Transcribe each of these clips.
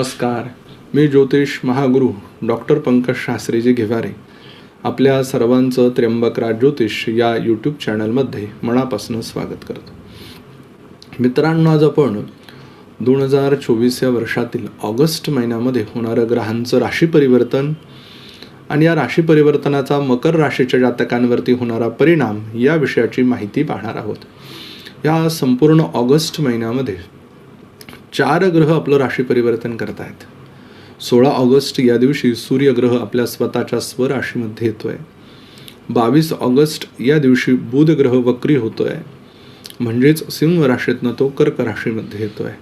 नमस्कार. मी ज्योतिष महागुरु डॉक्टर पंकज शास्त्रीजी घेवारे. आपल्या सर्वांचं त्र्यंबकराज ज्योतिष या यूट्यूब चॅनलमध्ये मनापासून स्वागत करतो. मित्रांनो आज आपण दोन हजार चोवीस या वर्षातील ऑगस्ट महिन्यामध्ये होणारं ग्रहांचं राशी परिवर्तन आणि या राशी परिवर्तनाचा मकर राशीच्या जातकांवरती होणारा परिणाम या विषयाची माहिती पाहणार आहोत. या संपूर्ण ऑगस्ट महिन्यामध्ये चार ग्रह आपलं राशी परिवर्तन करत आहेत सोळा ऑगस्ट या दिवशी सूर्यग्रह आपल्या स्वतःच्या स्वराशीमध्ये आहे बावीस ऑगस्ट या दिवशी बुध ग्रह वक्री आहे म्हणजेच सिंह राशीतनं तो कर्क राशीमध्ये येतो आहे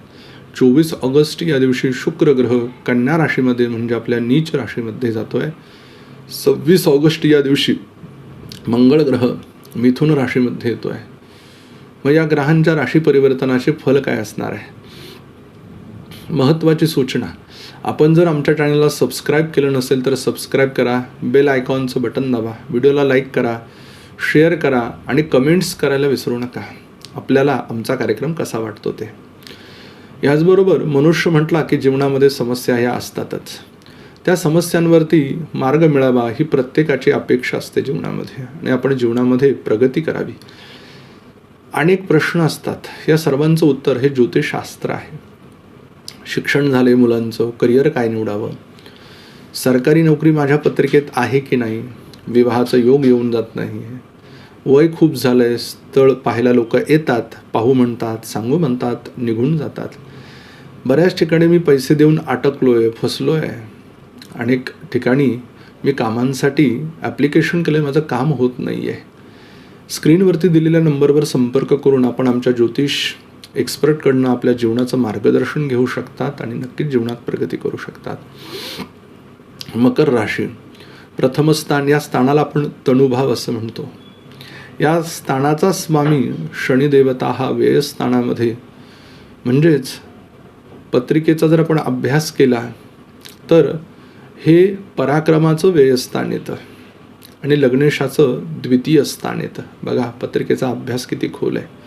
चोवीस ऑगस्ट या दिवशी शुक्र ग्रह कन्या राशीमध्ये म्हणजे आपल्या नीच राशीमध्ये जातो आहे सव्वीस ऑगस्ट या दिवशी मंगळ ग्रह मिथुन राशीमध्ये येतो आहे मग या ग्रहांच्या राशी परिवर्तनाचे फल काय असणार आहे? महत्त्वाची सूचना. आपण जर आमच्या चॅनलला सबस्क्राईब केलं नसेल तर सबस्क्राईब करा बेल आयकॉनचं बटन दाबा व्हिडिओला लाईक करा शेअर करा आणि कमेंट्स करायला विसरू नका. आपल्याला आमचा कार्यक्रम कसा वाटतो ते. याचबरोबर मनुष्य म्हटला की जीवनामध्ये समस्या ह्या असतातच. त्या समस्यांवरती मार्ग मिळावा ही प्रत्येकाची अपेक्षा असते जीवनामध्ये आणि आपण जीवनामध्ये प्रगती करावी. अनेक प्रश्न असतात. या सर्वांचं उत्तर हे ज्योतिषशास्त्र आहे. शिक्षण झालं आहे मुलांचं करिअर काय निवडावं? सरकारी नोकरी माझ्या पत्रिकेत आहे की नाही? विवाहाचा योग येऊन जात नाही. वय खूप झालं आहे स्थळ पाहायला लोक येतात पाहू म्हणतात सांगू म्हणतात निघून जातात. बऱ्याच ठिकाणी मी पैसे देऊन अटकलो आहे फसलो आहे अनेक ठिकाणी मी कामांसाठी ॲप्लिकेशन केलं माझं काम होत नाही आहे स्क्रीनवरती दिलेल्या नंबरवर संपर्क करून आपण आमच्या ज्योतिष एक्सपर्टकडनं आपल्या जीवनाचं मार्गदर्शन घेऊ शकतात आणि नक्कीच जीवनात प्रगती करू शकतात. मकर राशी प्रथम स्थान या स्थानाला आपण तणुभाव असं म्हणतो. या स्थानाचा स्वामी शनिदेवता हा व्ययस्थानामध्ये म्हणजेच पत्रिकेचा जर आपण अभ्यास केला तर हे पराक्रमाचं व्ययस्थान येतं आणि लग्नेशाचं द्वितीय स्थान येतं. बघा पत्रिकेचा अभ्यास किती खोल आहे.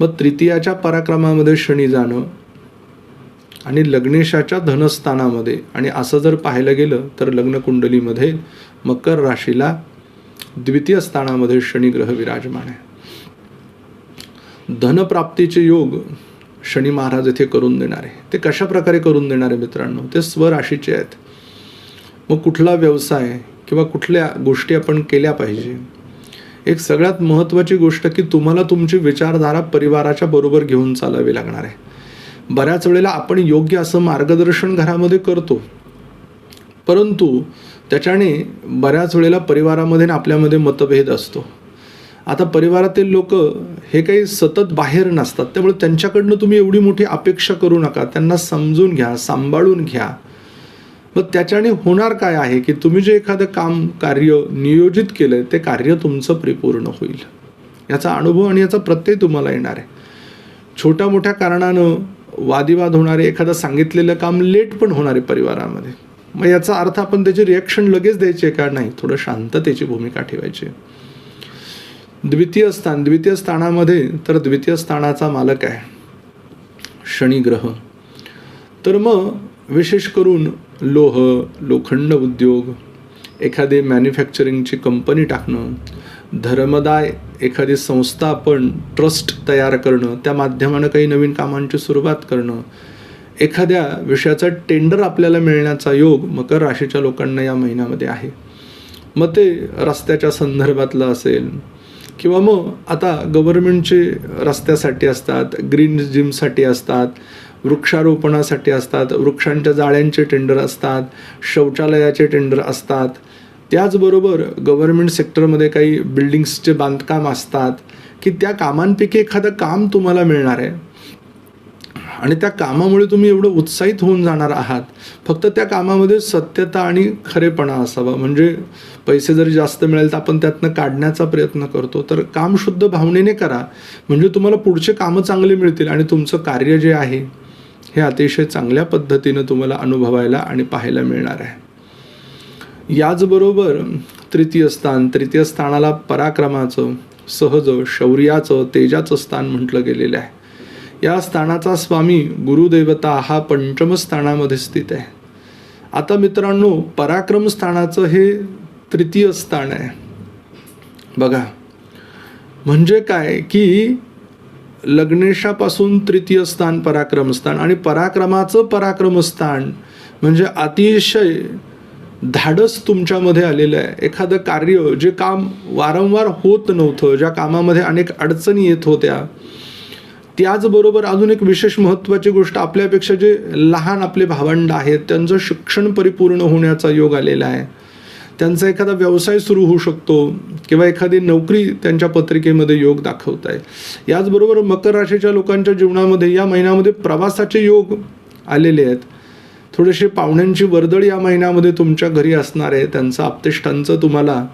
मग तृतीयाच्या पराक्रमामध्ये शनी जाणं आणि लग्नेशाच्या धनस्थानामध्ये आणि असं जर पाहायला गेलं तर लग्नकुंडलीमध्ये मकर राशीला द्वितीय स्थानामध्ये शनी ग्रह विराजमान आहे. धनप्राप्तीचे योग शनी महाराज येथे करून देणारे ते कशा प्रकारे करून देणारे मित्रांनो? ते स्वराशीचे आहेत. मग कुठला व्यवसाय किंवा कुठल्या गोष्टी आपण केल्या पाहिजे? एक सगळ्यात महत्त्वाची गोष्ट की तुम्हाला तुमची विचारधारा परिवाराच्या बरोबर घेऊन चालावी लागणार आहे. बऱ्याच वेळेला आपण योग्य असं मार्गदर्शन घरामध्ये करतो. परंतु त्याच्याने बऱ्याच वेळेला परिवारामध्ये आपल्यामध्ये मतभेद असतो. आता परिवारातील लोक हे काही सतत बाहेर नसतात. त्यामुळे त्यांच्याकडनं तुम्ही एवढी मोठी अपेक्षा करू नका. त्यांना समजून घ्या सांभाळून घ्या. मग त्याच्याने होणार काय आहे की तुम्ही जे एखादं काम कार्य नियोजित केलं आहे ते कार्य तुमचं परिपूर्ण होईल. याचा अनुभव आणि याचा प्रत्यय तुम्हाला येणार आहे. छोट्या मोठ्या कारणानं वादिवाद होणारे एखादं सांगितलेलं काम लेट पण होणारे परिवारामध्ये. मग याचा अर्थ आपण त्याचे रिॲक्शन लगेच द्यायचे का नाही? थोडं शांततेची भूमिका ठेवायची. द्वितीय स्थान द्वितीय स्थानामध्ये तर द्वितीय स्थानाचा मालक आहे. शनी ग्रह. तर मग विशेष करून लोह लोखंड उद्योग एखादी मॅन्युफॅक्चरिंगची कंपनी टाकणं धर्मदाय एखादी संस्था आपण ट्रस्ट तयार करणं त्या माध्यमानं काही नवीन कामांची सुरुवात करणं एखाद्या विषयाचा टेंडर आपल्याला मिळण्याचा योग मकर राशीच्या लोकांना या महिन्यामध्ये आहे. मग ते रस्त्याच्या संदर्भातलं असेल किंवा मग आता गव्हर्नमेंटचे रस्त्यासाठी असतात ग्रीन जिमसाठी असतात वृक्षारोपणासाठी असतात वृक्षांच्या जाळ्यांचे टेंडर असतात शौचालयाचे टेंडर असतात. त्याचबरोबर गव्हर्नमेंट सेक्टरमध्ये काही बिल्डिंग्सचे बांधकाम असतात की त्या कामांपैकी एखादं काम तुम्हाला मिळणार आहे. आणि त्या कामामुळे तुम्ही एवढं उत्साहित होऊन जाणार आहात. फक्त त्या कामामध्ये सत्यता आणि खरेपणा असावा. म्हणजे पैसे जरी जास्त मिळेल तर आपण त्यातनं काढण्याचा प्रयत्न करतो. तर काम शुद्ध भावनेने करा. म्हणजे तुम्हाला पुढचे कामं चांगले मिळतील आणि तुमचं कार्य जे आहे हे अतिशय चांगल्या पद्धतीनं तुम्हाला अनुभवायला आणि पाहायला मिळणार आहे. याचबरोबर तृतीय स्थान तृतीय स्थानाला पराक्रमाचं सहज शौर्याचं तेजाचं स्थान म्हटलं गेलेलं आहे. या स्थानाचा स्वामी गुरुदेवता हा पंचम स्थानामध्ये स्थित आहे. आता मित्रांनो पराक्रम स्थानाचं हे तृतीय स्थान आहे. बघा म्हणजे काय की लग्नेशापासून तृतीय स्थान पराक्रम स्थान आणि पराक्रमाचं पराक्रम स्थान म्हणजे अतिशय धाडस तुमच्यामध्ये आलेलं आहे. एखादं कार्य जे काम वारंवार होत नव्हतं ज्या कामामध्ये अनेक अडचणी येत होत्या त्याचबरोबर अजून एक विशेष महत्त्वाची गोष्ट आपल्यापेक्षा जे लहान आपले भावंड आहेत त्यांचं शिक्षण परिपूर्ण होण्याचा योग आलेला आहे. त्यांचा एखादा व्यवसाय सुरू होऊ शकतो किंवा एखादी नोकरी त्यांच्या पत्रिकेमध्ये योग दाखवत आहे याचबरोबर मकर राशीच्या लोकांच्या जीवनामध्ये या महिन्यामध्ये प्रवासाचे योग आलेले आहेत. थोडेसे पाहुण्यांची वर्दळ या महिन्यामध्ये तुमच्या घरी असणार आहे. त्यांचं आप्तेष्टांचं तुम्हाला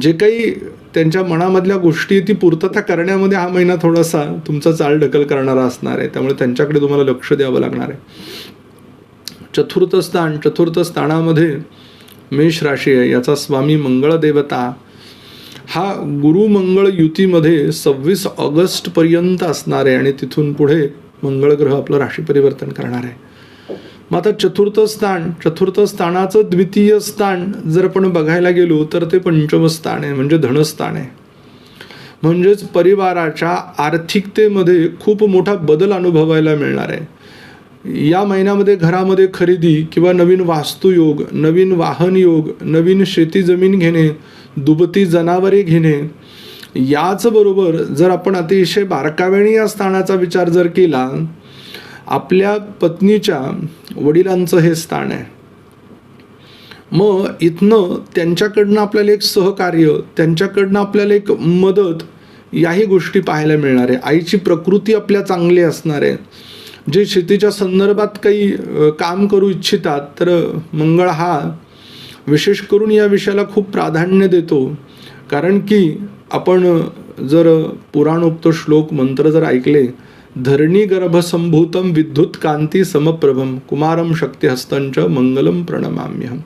जे काही त्यांच्या मनामधल्या गोष्टी ती पूर्तता करण्यामध्ये हा महिना थोडासा तुमचा चाल ढकल करणारा असणार आहे. त्यामुळे त्यांच्याकडे तुम्हाला लक्ष द्यावं लागणार आहे. चतुर्थ स्थान चतुर्थ स्थानामध्ये मेष राशी आहे याचा स्वामी मंगळ देवता हा गुरु मंगळ युतीमध्ये सव्वीस ऑगस्टपर्यंत असणार आहे आणि तिथून पुढे मंगळ ग्रह आपलं राशी परिवर्तन करणार आहे. मग आता चतुर्थ स्थान चतुर्थ स्थानाचं द्वितीय स्थान जर आपण बघायला गेलो तर ते पंचम स्थान आहे म्हणजे धनस्थान आहे. म्हणजेच परिवाराच्या आर्थिकतेमध्ये खूप मोठा बदल अनुभवायला मिळणार आहे. या महिन्यामध्ये घरामध्ये खरेदी किंवा नवीन वास्तुयोग नवीन वाहन योग नवीन शेती जमीन घेणे दुबती जनावरे घेणे याचबरोबर जर आपण अतिशय बारकाव्याने या स्थानाचा विचार जर केला आपल्या पत्नीच्या वडिलांचं हे स्थान आहे. मग इथनं त्यांच्याकडनं आपल्याला एक सहकार्य त्यांच्याकडनं आपल्याला एक मदत याही गोष्टी पाहायला मिळणार आहे. आईची प्रकृती आपल्या चांगली असणार आहे. जे शेतीच्या संदर्भात काही काम करू इच्छितात तर मंगळ हा विशेष करून या विषयाला खूप प्राधान्य देतो. कारण की आपण जर पुराणोक्त श्लोक मंत्र जर ऐकले धरणी गर्भसंभूतम विद्युत कांती समप्रभम कुमारम शक्तिहस्तंच मंगलम प्रणमाम्यहम.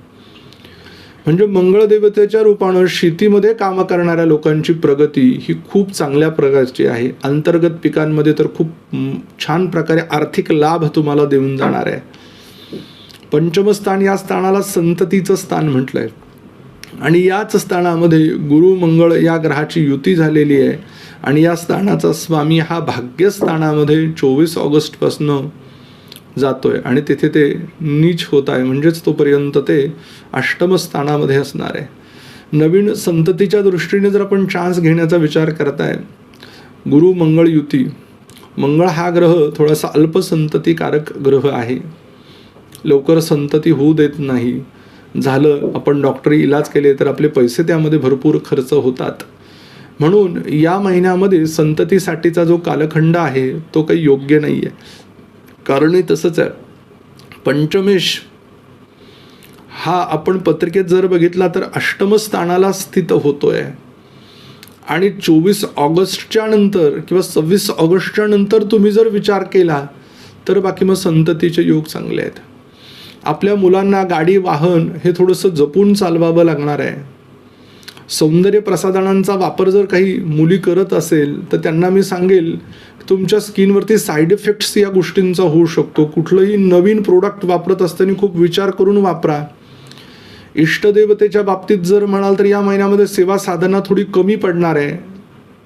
म्हणजे मंगळदेवतेच्या रूपानं शेतीमध्ये कामं करणाऱ्या लोकांची प्रगती ही खूप चांगल्या प्रकारची आहे. अंतर्गत पिकांमध्ये तर खूप छान प्रकारे आर्थिक लाभ तुम्हाला देऊन जाणार आहे. पंचमस्थान या स्थानाला संततीचं स्थान म्हटलंय. आणि याच स्थानामध्ये गुरु मंगळ या ग्रहाची युती झालेली आहे. आणि या स्थानाचा स्वामी हा भाग्यस्थानामध्ये चोवीस ऑगस्टपासनं जातोय. आणि तिथे ते नीच होत आहे. म्हणजेच तोपर्यंत ते अष्टम स्थानामध्ये असणार आहे. नवीन संततीच्या दृष्टीने जर आपण चान्स घेण्याचा विचार करताय गुरु मंगळ युती. मंगळ हा ग्रह थोडासा अल्पसंततीकारक ग्रह आहे. लवकर संतती होऊ देत नाही. झालं आपण डॉक्टरी इलाज केले तर आपले पैसे त्यामध्ये भरपूर खर्च होतात. म्हणून या महिन्यामध्ये संततीसाठीचा जो कालखंड आहे तो काही योग्य नाही आहे कारणही तसंच आहे. पंचमेश हा आपण पत्रिकेत जर बघितला तर अष्टम स्थानाला स्थित आहे आणि चोवीस ऑगस्टच्या नंतर किंवा सव्वीस ऑगस्टच्या नंतर तुम्ही जर विचार केला तर बाकी मग संततीचे योग चांगले आहेत. आपल्या मुलांना गाडी वाहन हे थोडंसं जपून चालवावं लागणार आहे. सौंदर्य प्रसाधनांचा वापर जर काही मुली करत असेल तर त्यांना मी सांगेल तुमच्या स्किनवरती साईड इफेक्ट्स या गोष्टींचा होऊ शकतो. कुठलंही नवीन प्रोडक्ट वापरत असताना खूप विचार करून वापरा. इष्टदेवतेच्या बाबतीत जर म्हणाल तर या महिन्यामध्ये सेवा साधना थोडी कमी पडणार आहे.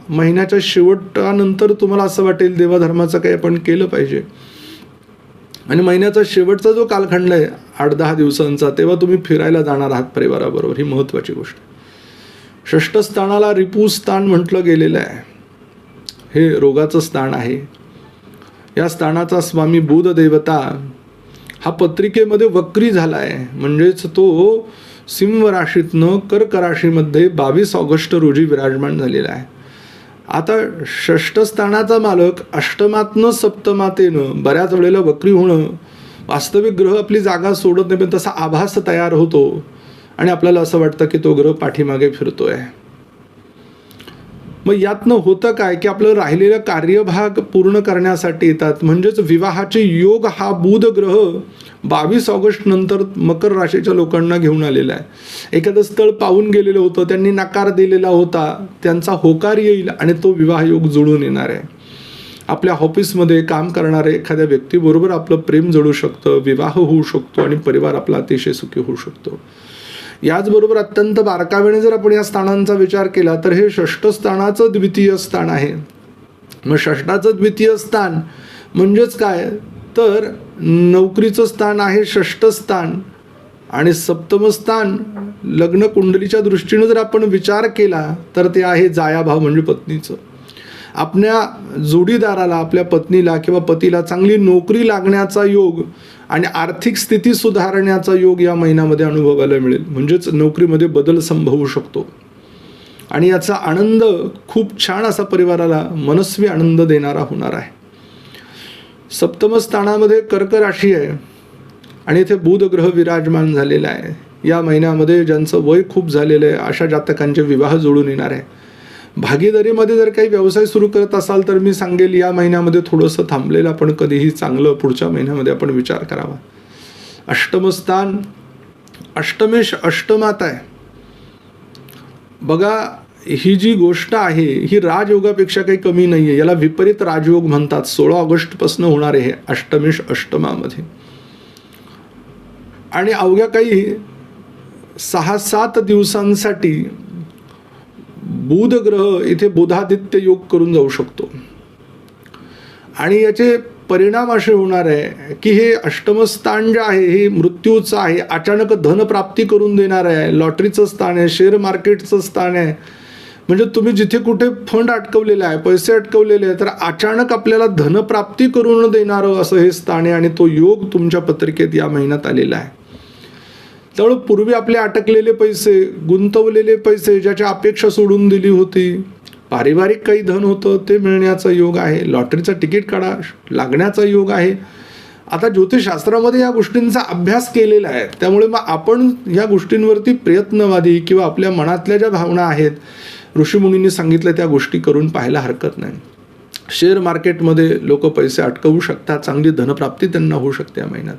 महिन्याच्या शेवटानंतर तुम्हाला असं वाटेल देवाधर्माचं काही आपण केलं पाहिजे. आणि महिन्याचा शेवटचा जो कालखंड आहे आठ दहा दिवसांचा तेव्हा तुम्ही फिरायला जाणार आहात परिवाराबरोबर. ही महत्त्वाची गोष्ट षष्ठस्थानाला रिपू स्थान म्हटलं गेलेलं आहे. हे रोगाचं स्थान आहे. या स्थानाचा स्वामी बुध देवता हा पत्रिकेमध्ये वक्री झाला आहे म्हणजेच तो सिंह राशीतनं कर्क राशीमध्ये बावीस ऑगस्ट रोजी विराजमान झालेला आहे. आता षष्ठस्थानाचा मालक अष्टमातनं सप्तमातेनं बऱ्याच वेळेला वक्री होणं वास्तविक ग्रह आपली जागा सोडत नाही पण तसा आभास तयार होतो. आणि आपल्याला असं वाटतं की तो ग्रह पाठीमागे फिरतोय. मग यातनं होतं काय की आपलं राहिलेलं कार्यभाग पूर्ण करण्यासाठी येतात. म्हणजेच विवाहाचे योग हा बुध ग्रह बावीस ऑगस्ट नंतर मकर राशीच्या लोकांना घेऊन आलेला आहे. एखादं स्थळ पाहून गेलेलं होतं त्यांनी नकार दिलेला होता त्यांचा होकार येईल आणि तो विवाह योग जुळून येणार आहे. आपल्या ऑफिसमध्ये काम करणाऱ्या एखाद्या व्यक्तीबरोबर आपलं प्रेम जळू शकतं विवाह होऊ शकतो आणि परिवार आपला अतिशय सुखी होऊ शकतो. याचबरोबर अत्यंत बारकावेने जर आपण या स्थानांचा विचार केला तर हे षष्ठ स्थानाचं द्वितीय स्थान आहे. मग षष्ठाचं द्वितीय स्थान म्हणजेच काय? तर नोकरीचं स्थान आहे षष्ठ स्थान आणि सप्तम स्थान लग्न कुंडलीच्या दृष्टीनं जर आपण विचार केला तर ते आहे जायाभाव म्हणजे पत्नीचं. आपल्या जोडीदाराला आपल्या पत्नीला किंवा पतीला चांगली नोकरी लागण्याचा योग आणि आर्थिक स्थिती सुधारण्याचा योग या महिन्यामध्ये अनुभवायला मिळेल. म्हणजेच नोकरीमध्ये बदल संभवू शकतो. आणि याचा आनंद खूप छान असा परिवाराला मनस्वी आनंद देणारा होणार आहे. सप्तमस्थानामध्ये कर्क राशी आहे आणि इथे बुध ग्रह विराजमान झालेला आहे. या महिन्यामध्ये ज्यांचं वय खूप झालेलं आहे अशा जातकांचे विवाह जुळून येणार आहे. भागीदारीमध्ये जर काही व्यवसाय सुरू करत असाल तर मी सांगेल या महिन्यामध्ये थोडंसं थांबलेलं आपण कधीही चांगलं पुढच्या महिन्यामध्ये आपण विचार करावा. अष्टमस्थान अष्टमेश अष्टमात आहे. बघा ही जी गोष्ट आहे ही राजयोगापेक्षा काही कमी नाही आहे याला विपरीत राजयोग म्हणतात. सोळा ऑगस्टपासून होणार आहे अष्टमेश अष्टमामध्ये. आणि अवघ्या काही सहा सात दिवसांसाठी बुध ग्रह इथे बुधादित्य योग करून जाऊ शकतो. आणि याचे परिणाम असे होणार आहे की हे अष्टमस्थान जे आहे हे मृत्यूचं आहे अचानक धनप्राप्ती करून देणार आहे लॉटरीचं स्थान आहे शेअर मार्केटचं स्थान आहे. म्हणजे तुम्ही जिथे कुठे फंड अटकवलेला आहे पैसे अटकवलेले आहे तर अचानक आपल्याला धनप्राप्ती करून देणारं असं हे स्थान आहे आणि तो योग तुमच्या पत्रिकेत या महिन्यात आलेला आहे. त्यामुळे पूर्वी आपले अटकलेले पैसे गुंतवलेले पैसे ज्याच्या अपेक्षा सोडून दिली होती पारिवारिक काही धन होतं ते मिळण्याचा योग आहे लॉटरीचं तिकीट काढा लागण्याचा योग आहे. आता ज्योतिषशास्त्रामध्ये या गोष्टींचा अभ्यास केलेला आहे. त्यामुळे मग आपण या गोष्टींवरती प्रयत्नवादी किंवा आपल्या मनातल्या ज्या भावना आहेत ऋषीमुनींनी सांगितलं त्या गोष्टी करून पाहायला हरकत नाही. शेअर मार्केटमध्ये लोक पैसे अटकवू शकतात चांगली धनप्राप्ती त्यांना होऊ शकते या महिन्यात.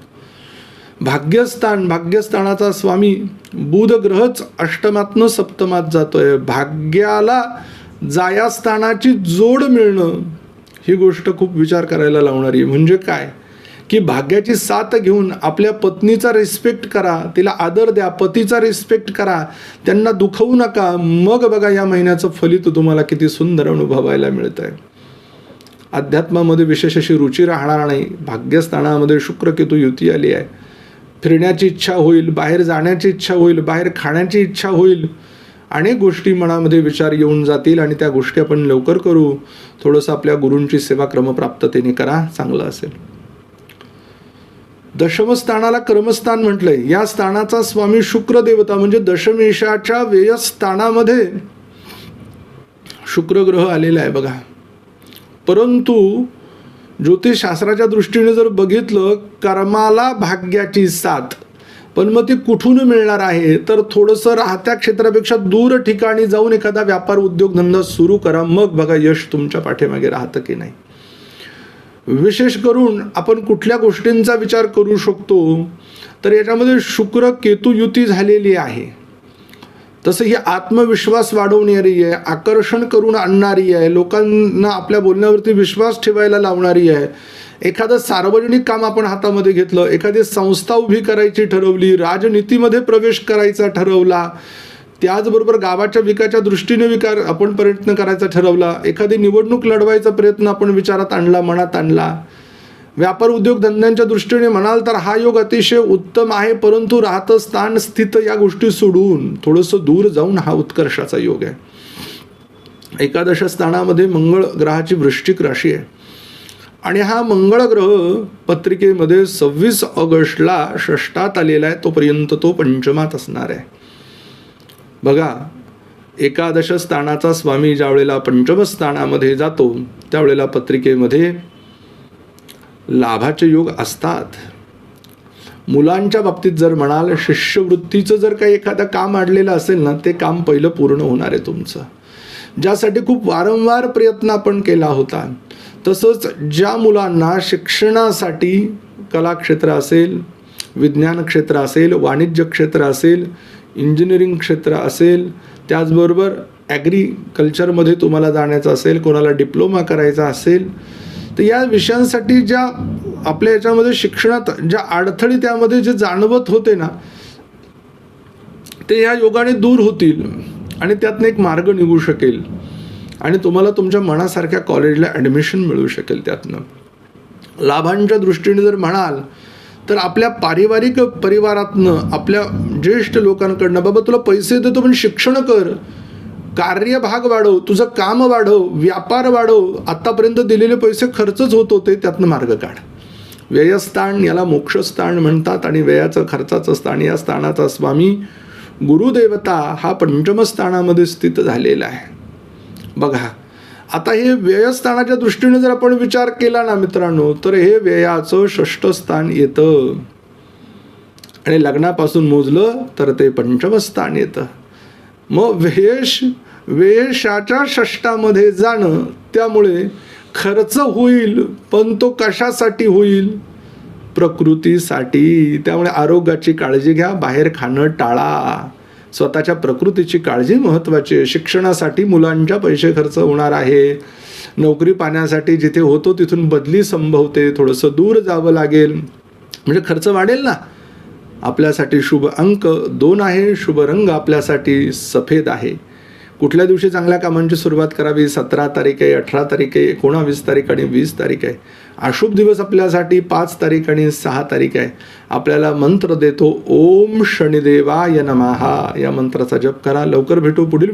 भाग्यस्थान भाग्यस्थानाचा स्वामी बुधग्रहच अष्टमातनं सप्तमात जातोय. भाग्याला जायास्थानाची जोड मिळणं ही गोष्ट खूप विचार करायला लावणारी. म्हणजे काय? की भाग्याची साथ घेऊन आपल्या पत्नीचा रिस्पेक्ट करा तिला आदर द्या पतीचा रिस्पेक्ट करा त्यांना दुखवू नका. मग बघा या महिन्याचं फलित तुम्हाला किती सुंदर अनुभवायला मिळत आहे अध्यात्मामध्ये विशेष अशी रुची राहणार नाही. भाग्यस्थानामध्ये शुक्रकेतू युती आली आहे. फिरण्याची इच्छा होईल बाहेर जाण्याची इच्छा होईल बाहेर खाण्याची इच्छा होईल. अनेक गोष्टी मनामध्ये विचार येऊन जातील आणि त्या गोष्टी आपण लवकर करू. थोडंसं आपल्या गुरूंची सेवा क्रमप्राप्ततेने करा चांगलं असेल. दशमस्थानाला क्रमस्थान म्हटलंय. या स्थानाचा स्वामी शुक्र देवता म्हणजे दशमेशाच्या व्ययस्थानामध्ये शुक्र ग्रह आलेला आहे बघा. परंतु ज्योतिषशास्त्राच्या दृष्टीने जर बघितलं कर्माला भाग्याची साथ. पण मग ती कुठून मिळणार आहे? तर थोडंसं राहत्या क्षेत्रापेक्षा दूर ठिकाणी जाऊन एखादा व्यापार उद्योगधंदा सुरू करा. मग बघा यश तुमच्या पाठीमागे राहतं की नाही. विशेष करून आपण कुठल्या गोष्टींचा विचार करू शकतो तर याच्यामध्ये शुक्र केतू युती झालेली आहे. तसं ही आत्मविश्वास वाढवणारी आहे आकर्षण करून आणणारी आहे लोकांना आपल्या बोलण्यावरती विश्वास ठेवायला लावणारी आहे. एखादं सार्वजनिक काम आपण हातामध्ये घेतलं एखादी संस्था उभी करायची ठरवली राजनीतीमध्ये प्रवेश करायचा ठरवला त्याचबरोबर गावाच्या विकाच्या दृष्टीने विकार आपण प्रयत्न करायचा ठरवला एखादी निवडणूक लढवायचा प्रयत्न आपण विचारात आणला मनात आणला व्यापार उद्योग धंद्यांच्या दृष्टीने म्हणाल तर हा योग अतिशय उत्तम आहे परंतु राहतं स्थान स्थित या गोष्टी सोडून थोडंसं दूर जाऊन हा उत्कर्षाचा योग आहे. एकादश स्थानामध्ये मंगळ ग्रहाची वृश्चिक राशी आहे. आणि हा मंगळ ग्रह पत्रिकेमध्ये सव्वीस ऑगस्टला षष्टात आलेला आहे तोपर्यंत तो पंचमात असणार आहे. बघा एकादश स्थानाचा स्वामी ज्यावेळेला पंचमस्थानामध्ये पंचम स्थानामध्ये जातो त्यावेळेला पत्रिकेमध्ये लाभाचे योग असतात. मुलांच्या बाबतीत जर म्हणाल शिष्यवृत्तीचं जर काही एखादं काम अडलेलं असेल ना ते काम पहिलं पूर्ण होणार आहे तुमचं. ज्यासाठी खूप वारंवार प्रयत्न आपण केला होता. तसंच ज्या मुलांना शिक्षणासाठी कला क्षेत्र असेल विज्ञान क्षेत्र असेल वाणिज्य क्षेत्र असेल इंजिनिअरिंग क्षेत्र असेल त्याचबरोबर ॲग्रिकल्चरमध्ये तुम्हाला जाण्याचं असेल कोणाला डिप्लोमा करायचा असेल तर या विषयांसाठी ज्या आपल्या याच्यामध्ये शिक्षणात ज्या अडथळे त्यामध्ये जे जाणवत होते ना ते या योगाने दूर होतील आणि त्यातनं एक मार्ग निघू शकेल. आणि तुम्हाला तुमच्या मनासारख्या कॉलेजला ॲडमिशन मिळू शकेल त्यातनं. लाभांच्या दृष्टीने जर म्हणाल तर आपल्या पारिवारिक परिवारातनं आपल्या ज्येष्ठ लोकांकडनं बाबा तुला पैसे देतो पण शिक्षण कर. कार्यभाग वाढव तुझं काम वाढव व्यापार वाढव आत्तापर्यंत दिलेले पैसे खर्चच होत होते त्यातनं मार्ग काढ. व्ययस्थान याला मोक्षस्थान म्हणतात आणि व्ययाचं खर्चाचं स्थान या स्थानाचा स्वामी गुरुदेवता हा पंचमस्थानामध्ये स्थित झालेला आहे. बघा आता हे व्ययस्थानाच्या दृष्टीने जर आपण विचार केला ना मित्रांनो तर हे व्ययाचं षष्ठ स्थान येतं. आणि लग्नापासून मोजलं तर ते पंचमस्थान येतं. मग वेश वेशाच्या षष्टामध्ये जाणं त्यामुळे खर्च होईल पण तो कशासाठी होईल? प्रकृतीसाठी. त्यामुळे आरोग्याची काळजी घ्या बाहेर खाणं टाळा. स्वतःच्या प्रकृतीची काळजी महत्त्वाची आहे. शिक्षणासाठी मुलांच्या पैसे खर्च होणार आहे. नोकरी पाण्यासाठी जिथे होतो तिथून बदली संभवते. थोडंसं दूर जावं लागेल. म्हणजे खर्च वाढेल ना. आपल्यासाठी शुभ अंक दोन आहे. शुभ रंग आपल्यासाठी सफेद आहे. कुठल्या दिवशी चांगल्या कामांची सुरुवात करावी? सतरा तारीख आहे अठरा तारीख आहे एकोणावीस तारीख आणि वीस तारीख आहे. अशुभ दिवस आपल्यासाठी पाच तारीख आणि सहा तारीख आहे. आपल्याला मंत्र देतो ओम शनिदेवाय नमहा या मंत्राचा जप करा लवकर भेटू पुढील